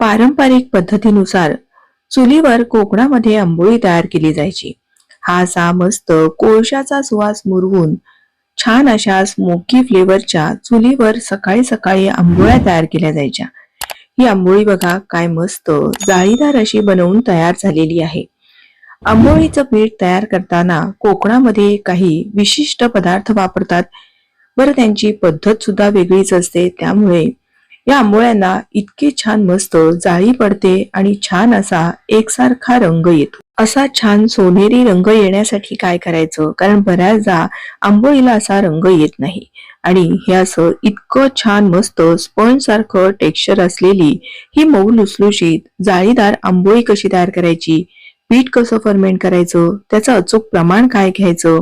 पारंपरिक पद्धतीनुसार चुलीवर कोकणामध्ये आंबोळी तयार केली जायची. हा असा मस्त कोळशाचा सुवास मुरवून छान अशा स्मोकी फ्लेवरच्या चुलीवर सकाळी सकाळी आंबोळ्या तयार केल्या जायच्या. ही आंबोळी बघा काय मस्त जाळीदार अशी बनवून तयार झालेली आहे. आंबोळीचं पीठ तयार करताना कोकणामध्ये काही विशिष्ट पदार्थ वापरतात. बरं त्यांची पद्धत सुद्धा वेगळीच असते. त्यामुळे या आंबोळ्यांना इतकी छान मस्त जाळी पडते आणि छान असा एकसारखा रंग येतो. असा छान सोनेरी रंग येण्यासाठी काय करायचं? कारण बऱ्याचदा आंबोळीला असा रंग येत नाही. आणि हे असं इतकं छान मस्त स्पंज सारखं टेक्स्चर असलेली ही मऊ लुसलुशीत जाळीदार आंबोळी कशी तयार करायची? पीठ कसं फर्मेंट करायचं? त्याचं अचूक प्रमाण काय घ्यायचं?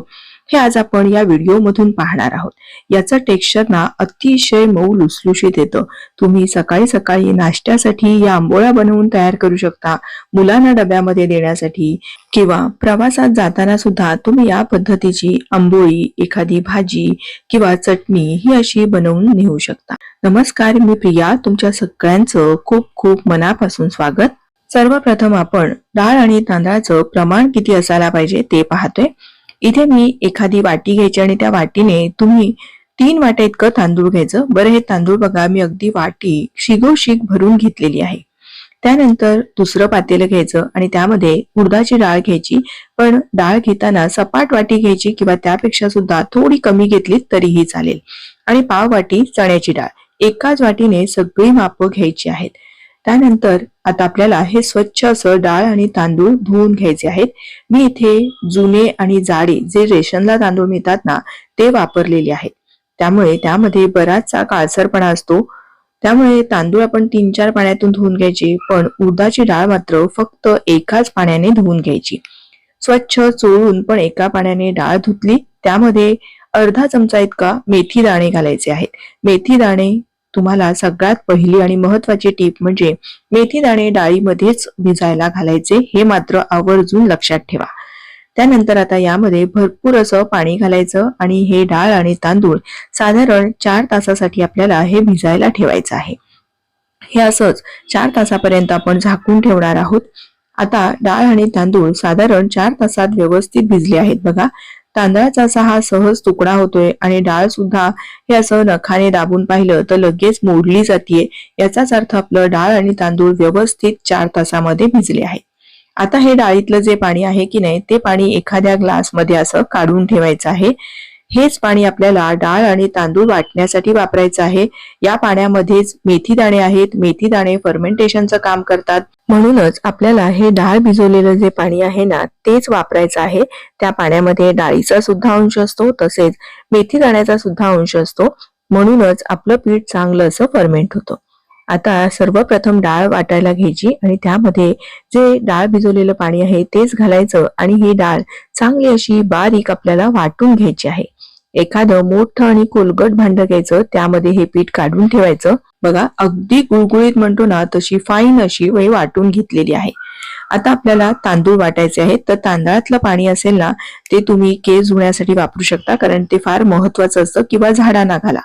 हे आज आपण या व्हिडिओ मधून पाहणार आहोत. याचं टेक्स्चर ना अतिशय मऊ लुसलुशीत येतं. तुम्ही सकाळी सकाळी नाश्त्यासाठी या आंबोळ्या बनवून तयार करू शकता. मुलांना डब्यामध्ये देण्यासाठी किंवा प्रवासात जाताना सुद्धा तुम्ही या पद्धतीची आंबोळी एखादी भाजी किंवा चटणी ही अशी बनवून नेऊ शकता. नमस्कार मी प्रिया. तुमच्या सगळ्यांचं खूप खूप मनापासून स्वागत. सर्वप्रथम आपण डाळ आणि तांदळाचं प्रमाण किती असायला पाहिजे ते पाहतोय. इथे मी एखादी वाटी घ्यायची आणि त्या वाटीने तुम्ही तीन वाट्या इतकं तांदूळ घ्यायचं. बरं हे तांदूळ बघा मी अगदी वाटी शिगोशिग भरून घेतलेली आहे. त्यानंतर दुसरं पातेलं घ्यायचं आणि त्यामध्ये उडदाची डाळ घ्यायची. पण डाळ घेताना सपाट वाटी घ्यायची किंवा त्यापेक्षा सुद्धा थोडी कमी घेतली तरीही चालेल. आणि पाव वाटी चण्याची डाळ. एकाच वाटीने सगळी मापं घ्यायची आहेत. त्यानंतर आता आपल्याला हे स्वच्छ असं डाळ आणि तांदूळ धुवून घ्यायचे आहेत. मी इथे जुने आणि जाडे जे रेशनला तांदूळ मिळतात ना ते वापरलेले आहेत. त्यामुळे त्यामध्ये बराचसा काळसरपणा असतो. त्यामुळे तांदूळ आपण तीन चार पाण्यातून धुवून घ्यायचे पण उडदाची डाळ मात्र फक्त एकाच पाण्याने धुवून घ्यायची. स्वच्छ चोळून पण एका पाण्याने डाळ धुतली त्यामध्ये अर्धा चमचा इतका मेथी दाणे घालायचे आहेत. मेथी दाणे तुम्हाला सगळ्यात पहिली आणि महत्वाची टीप म्हणजे मेथी दाणे डाळीमध्येच भिजायला घालायचे हे मात्र आवर्जून लक्षात ठेवा. त्यानंतर आता यामध्ये भरपूर असं पाणी घालायचं आणि हे डाळ आणि तांदूळ साधारण चार तासासाठी आपल्याला हे भिजायला ठेवायचं आहे. हे असंच चार तासापर्यंत आपण झाकून ठेवणार आहोत. आता डाळ आणि तांदूळ साधारण चार तासात व्यवस्थित भिजले आहेत बघा. तांदळाचा असा हा सहज तुकडा होतोय आणि डाळ सुद्धा हे असं नखाने दाबून पाहिलं तर लगेच मोडली जाते याचाच अर्थ आपलं डाळ आणि तांदूळ व्यवस्थित चार तासामध्ये भिजले आहे आता हे डाळीतलं जे पाणी आहे की नाही ते पाणी एखाद्या ग्लासमध्ये असं काढून ठेवायचं आहे. हेच पाणी आपल्याला डाळ आणि तांदूळ वाटण्यासाठी वापरायचं आहे. या पाण्यामध्येच मेथी दाणे आहेत. मेथी दाणे फर्मेंटेशनचं काम करतात. म्हणूनच आपल्याला हे डाळ भिजवलेलं जे पाणी आहे ना तेच वापरायचं आहे. त्या पाण्यामध्ये डाळीचा सुद्धा अंश असतो तसेच मेथी दाण्याचा सुद्धा अंश असतो. म्हणूनच आपलं पीठ चांगलं असं फर्मेंट होतं. आता सर्वप्रथम डाळ वाटायला घ्यायची आणि त्यामध्ये जे डाळ भिजवलेलं पाणी आहे तेच घालायचं आणि ही डाळ चांगली अशी बारीक आपल्याला वाटून घ्यायची आहे. एखादं मोठं आणि कोलगट भांड घ्यायचं त्यामध्ये हे पीठ काढून ठेवायचं. बघा अगदी गुळगुळीत म्हणतो ना तशी फाईन अशी वही वाटून घेतलेली आहे. आता आपल्याला तांदूळ वाटायचे आहेत तर तांदळातलं पाणी असेल ना ते तुम्ही केस धुण्यासाठी वापरू शकता कारण ते फार महत्वाचं असतं किंवा झाडांना घाला.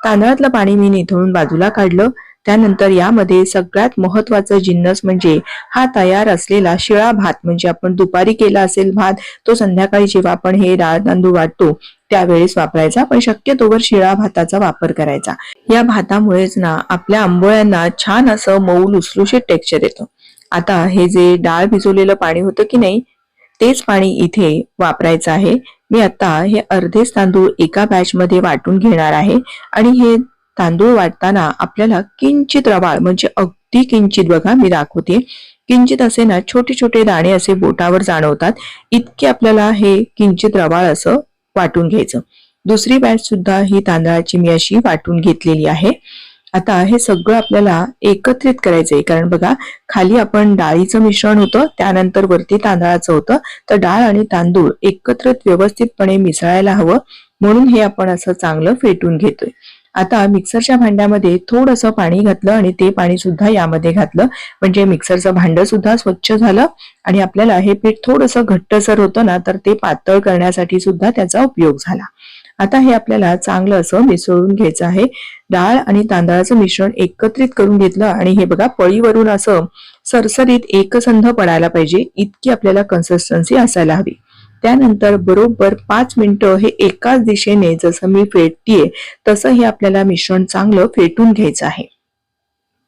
तांदळातलं पाणी मी निथळून बाजूला काढलं. त्यानंतर यामध्ये सगळ्यात महत्वाचं जिन्नस म्हणजे हा तयार असलेला शिळा भात. म्हणजे आपण दुपारी केला असेल भात तो संध्याकाळी जेव्हा आपण हे डाळ तांदूळ वाटतो त्यावेळेस वापरायचा. पण शक्यतोवर शिळा भाताचा वापर करायचा. या भातामुळेच ना आपल्या आंबोळ्यांना छान असं मऊ लुसलुशीत टेक्स्चर येतं. आता हे जे डाळ भिजवलेलं पाणी होतं की नाही तेच पाणी इथे वापरायचं आहे. मी आता हे अर्धेच तांदूळ एका बॅच मध्ये वाटून घेणार आहे. आणि हे तांदूळ वाटताना आपल्याला किंचित रवाळ म्हणजे अगदी किंचित बघा मी दाखवते. किंचित असे ना छोटे छोटे दाणे असे बोटावर जाणवतात. इतके आपल्याला हे किंचित रवाळ असं वाटून घ्यायचं. दुसरी बॅच सुद्धा ही तांदळाची मी अशी वाटून घेतलेली आहे. आता हे सगळं आपल्याला एकत्रित करायचंय. कारण बघा खाली आपण डाळीचं मिश्रण होतं त्यानंतर वरती तांदळाचं होतं. तर डाळ आणि तांदूळ एकत्रित व्यवस्थितपणे मिसळायला हवं. म्हणून हे आपण असं चांगलं फेटून घेतोय. आता मिक्सरच्या भांड्यामध्ये थोडंसं पाणी घातलं आणि ते पाणी सुद्धा यामध्ये घातलं. म्हणजे मिक्सरचं भांड सुद्धा स्वच्छ झालं आणि आपल्याला हे पीठ थोडंसं घट्टसर होतं ना तर ते पातळ करण्यासाठी सुद्धा त्याचा उपयोग झाला. आता हे आपल्याला चांगलं असं मिसळून घ्यायचं आहे. डाळ आणि तांदळाचं मिश्रण एकत्रित करून घेतलं आणि हे बघा पळीवरून असं सरसरीत एकसंध पडायला पाहिजे. इतकी आपल्याला कन्सिस्टन्सी असायला हवी. त्यानंतर बरोबर पाच मिनिटं हे एकाच दिशेने जसं मी फेटतीये तसं हे आपल्याला मिश्रण चांगलं फेटून घ्यायचं आहे.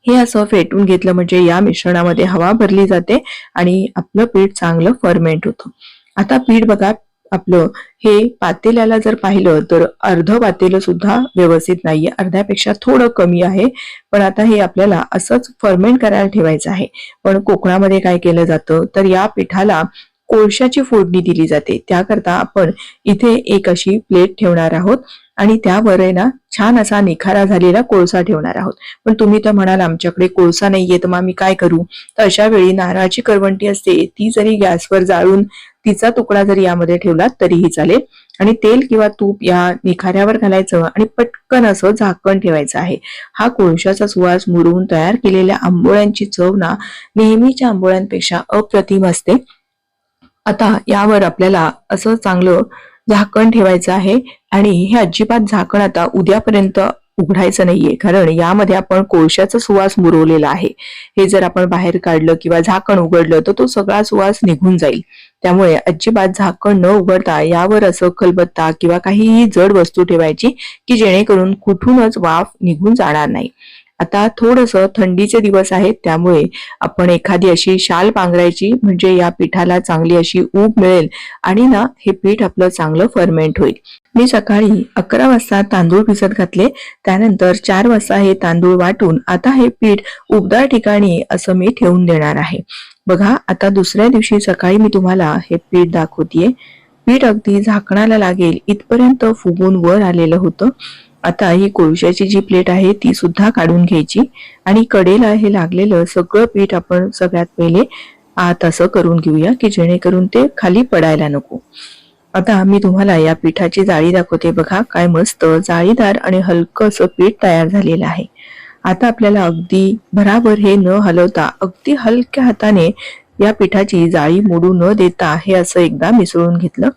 हे असं फेटून घेतलं म्हणजे या मिश्रणामध्ये हवा भरली जाते आणि आपलं पीठ चांगलं फर्मेंट होतं. आता पीठ बघा आपलं हे पातेल्याला जर पाहिलं तर अर्ध पातेलं सुद्धा व्यवस्थित नाहीये अर्ध्यापेक्षा थोडं कमी आहे. पण आता हे आपल्याला असंच फर्मेंट करायला ठेवायचं आहे. पण कोकणामध्ये काय केलं जातं? तर या पिठाला कोळशाची फोडणी दिली जाते. त्याकरता आपण इथे एक अशी प्लेट ठेवणार आहोत आणि त्यावर आहे ना छान असा निखारा झालेला कोळसा ठेवणार आहोत. पण तुम्ही तर म्हणाल आमच्याकडे कोळसा नाहीये तर मग आम्ही काय करू? तर अशा वेळी नारळाची करवंटी असते ती जरी गॅसवर जाळून तिचा तुकडा जरी यामध्ये ठेवला तरीही चालेल. आणि तेल किंवा तूप या निखाऱ्यावर घालायचं आणि पटकन असं झाकण ठेवायचं आहे. हा कोळशाचा सुवास मुरवून तयार केलेल्या आंबोळ्यांची चव ना नेहमीच्या आंबोळ्यांपेक्षा अप्रतिम असते. आता यावर आपल्याला असं चांगलं झाकण ठेवायचं आहे आणि हे अजिबात झाकण आता उद्यापर्यंत उघडायचं नाहीये कारण यामध्ये आपण कोळशाचा सुवास मुरवलेला आहे. हे जर आपण बाहेर काढलं किंवा झाकण उघडलं तर तो सगळा सुवास निघून जाईल. त्यामुळे अजिबात झाकण न उघडता यावर असं खलबत्ता किंवा काहीही जड वस्तू ठेवायची की जेणेकरून कुठूनच वाफ निघून जाणार नाही. आता थोडस थंडीचे दिवस आहेत त्यामुळे आपण एखादी अशी शाल पांघरायची म्हणजे या पिठाला चांगली अशी ऊब मिळेल आणि ना हे पीठ आपलं चांगलं फर्मेंट होईल. मी सकाळी अकरा वाजता तांदूळ भिजत घातले त्यानंतर चार वाजता हे तांदूळ वाटून आता हे पीठ उबदार ठिकाणी असं मी ठेवून देणार आहे. बघा आता दुसऱ्या दिवशी सकाळी मी तुम्हाला हे पीठ दाखवतीये. पीठ अगदी झाकणाला लागेल इथपर्यंत फुगून वर आलेलं होतं. आता ही कोळशाची जी प्लेट आहे ती सुद्धा काढून घ्यायची. आणि कडेला हे लागलेलं सगळं पीठ आपण सगळ्यात पहिले आत असं करून घेऊया की जेणेकरून ते खाली पडायला नको. आता मी तुम्हाला या पिठाची जाळी दाखवते बघा काय मस्त जाळीदार आणि हलकं असं पीठ तयार झालेलं आहे. आता आपल्याला अगदी बराबर हे न हलवता अगदी हलक्या हाताने या पिठाची जाळी मोडू न देता हे असं एकदा मिसळून घेतलं.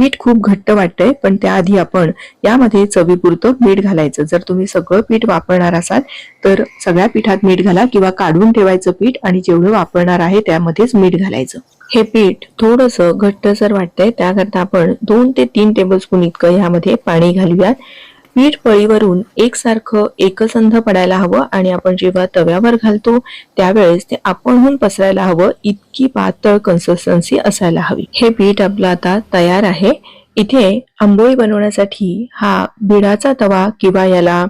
पीठ खूप घट्ट वाटतंय पण त्याआधी आपण यामध्ये चवीपुरतं मीठ घालायचं. जर तुम्ही सगळं पीठ वापरणार असाल तर सगळ्या पिठात मीठ घाला किंवा काढून ठेवायचं पीठ आणि जेवढं वापरणार आहे त्यामध्येच मीठ घालायचं. हे पीठ थोडस घट्टसर वाटतंय त्याकरता आपण दोन ते तीन टेबलस्पून इतकं यामध्ये पाणी घालूयात. पीठ पळीवरून एकसारखं एकसंध पडायला हवं आणि आपण जेव्हा तव्यावर घालतो त्यावेळेस ते आपणहून पसरायला हवं इतकी पातळ कन्सिस्टन्सी असायला हवी. हे पीठ आपलं आता तयार आहे. इथे आंबोळी बनवण्यासाठी हा बिडाचा तवा किंवा याला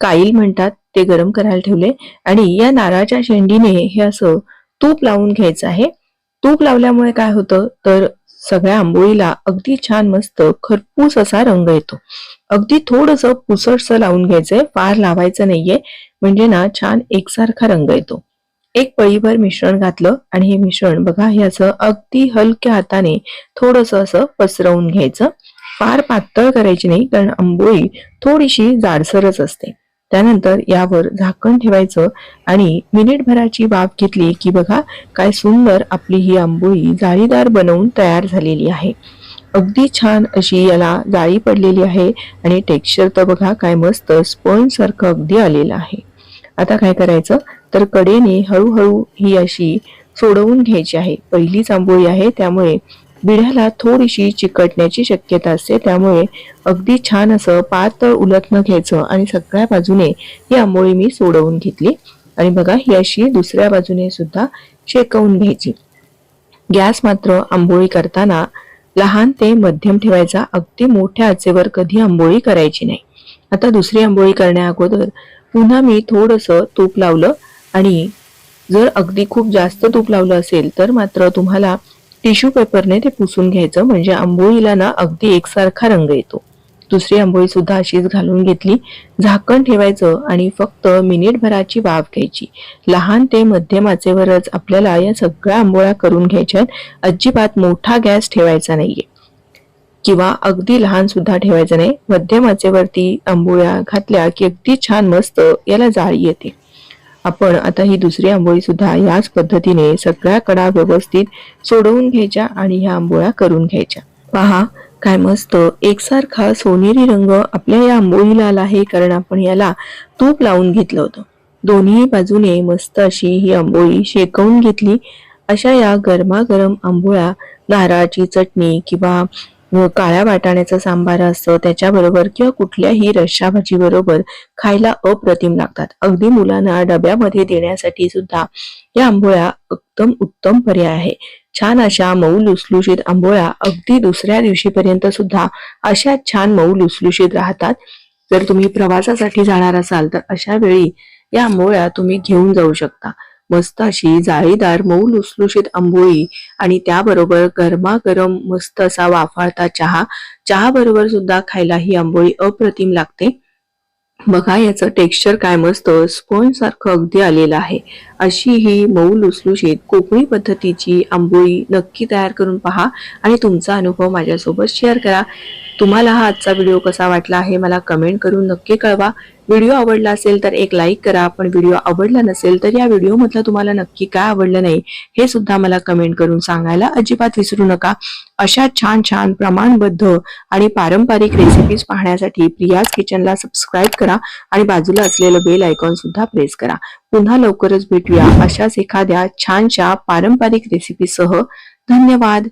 काईल म्हणतात ते गरम करायला ठेवले आणि या नारळाच्या शेंडीने हे असं तूप लावून घ्यायचं आहे. तूप लावल्यामुळे काय होतं? तर सगळ्या आंबोळीला अगदी छान मस्त खरपूस असा रंग येतो. अगदी थोडस पुसटस लावून घ्यायचंय फार लावायचं नाहीये. म्हणजे ना छान एकसारखा रंग येतो. एक पळीभर मिश्रण घातलं आणि हे मिश्रण बघा हे असं अगदी हलक्या हाताने थोडस असं पसरवून घ्यायचं. फार पातळ करायची नाही कारण आंबोळी थोडीशी जाडसरच असते. त्यानंतर यावर झाकण ठेवायचं आणि मिनिटभराची बाब घेतली की बघा काय सुंदर आपली ही आंबोळी जाळीदार बनवून तयार झालेली आहे. अगदी छान अशी याला जाळी पडलेली आहे आणि टेक्स्चर तर बघा काय मस्त स्पंज सारखं अगदी आलेलं आहे. आता काय करायचं? तर कडेने हळूहळू ही अशी सोडवून घ्यायची आहे. पहिलीच आंबोळी आहे त्यामुळे बिड्याला थोडीशी चिकटण्याची शक्यता असते. त्यामुळे अगदी छान असं पातळ उलटणं घ्यायचं आणि सगळ्या बाजूने ही आंबोळी मी सोडवून घेतली. आणि बघा ही अशी दुसऱ्या बाजूने सुद्धा शेकवून घ्यायची. गॅस मात्र आंबोळी करताना लहान ते मध्यम ठेवायचा अगदी मोठ्या आचेवर कधी आंबोळी करायची नाही. आता दुसरी आंबोळी करण्या अगोदर पुन्हा मी थोडस तूप लावलं आणि जर अगदी खूप जास्त तूप लावलं असेल तर मात्र तुम्हाला टिश्यू पेपरने ते पुसून घ्यायचं. म्हणजे आंबोळीला ना अगदी एकसारखा रंग येतो. दुसरी आंबोळी सुद्धा अशीच घालून घेतली. झाकण ठेवायचं आणि फक्त मिनिटभराची वाफ घ्यायची. लहान ते मध्यमाचेवरच आपल्याला या सगळ्या आंबोळ्या करून घ्यायच्यात. अजिबात मोठा गॅस ठेवायचा नाहीये. किंवा अगदी लहान सुद्धा ठेवायचं नाही. मध्यम आचेवरती आंबोळ्या घातल्या की अगदी छान मस्त याला जाळी येते. आपण आता ही दुसरी आंबोळी सुद्धा याच पद्धतीने सगळ्या कडा व्यवस्थित सोडवून घ्यायच्या आणि ह्या आंबोळ्या करून घ्यायच्या. पहा काय मस्त एकसारखा सोनेरी रंग आपल्या या आंबोळीला आला आहे कारण आपण याला तूप लावून घेतलं होतं. दोन्ही बाजूने मस्त अशी ही आंबोळी शेकवून घेतली. अशा या गरमागरम आंबोळ्या नारळाची चटणी किंवा काळ्या वाटाण्याचा सांबार असतं त्याच्याबरोबर किंवा कुठल्याही रश्शा भाजी बरोबर खायला अप्रतिम लागतात. अगदी मुलांना डब्यामध्ये देण्यासाठी सुद्धा या आंबोळ्या एकदम उत्तम पर्याय आहे. छान अशा मऊ लुसलुशीत आंबोळ्या अगदी दुसऱ्या दिवशीपर्यंत सुद्धा अशा छान मऊ लुसलुशीत राहतात. जर तुम्ही प्रवासासाठी जाणार असाल तर अशा वेळी या आंबोळ्या तुम्ही घेऊन जाऊ शकता. मस्त अशी जाळीदार मऊ लुसलुशीत आंबोळी आणि त्याबरोबर गरमागरम मस्त असा वाफाळता चहा. चहा बरोबर सुद्धा खायला ही आंबोळी अप्रतिम लागते. बघा याचं टेक्स्चर काय मस्त स्पॉन्ज सारखं अगदी आलेलं आहे. अशी ही मऊ लुसलुशीत कोकणी पद्धतीची आंबोळी नक्की तयार करून पहा आणि तुमचा अनुभव माझ्यासोबत शेअर करा. तुम्हाला हा आजचा व्हिडिओ कसा वाटला आहे मला कमेंट करून नक्की कळवा. व्हिडिओ आवडला असेल तर एक लाईक करा. पण व्हिडिओ आवडला नसेल तर या व्हिडिओमधलं तुम्हाला नक्की काय आवडलं नाही हे सुद्धा मला कमेंट करून सांगायला अजिबात विसरू नका. अशा छान छान प्रमाणबद्ध आणि पारंपरिक रेसिपीज पाहण्यासाठी प्रियाज किचनला सबस्क्राईब करा आणि बाजूला असलेलं बेल आयकॉन सुद्धा प्रेस करा. पुन्हा लवकरच भेटूया अशाच एखाद्या छानशा पारंपरिक रेसिपीसह धन्यवाद!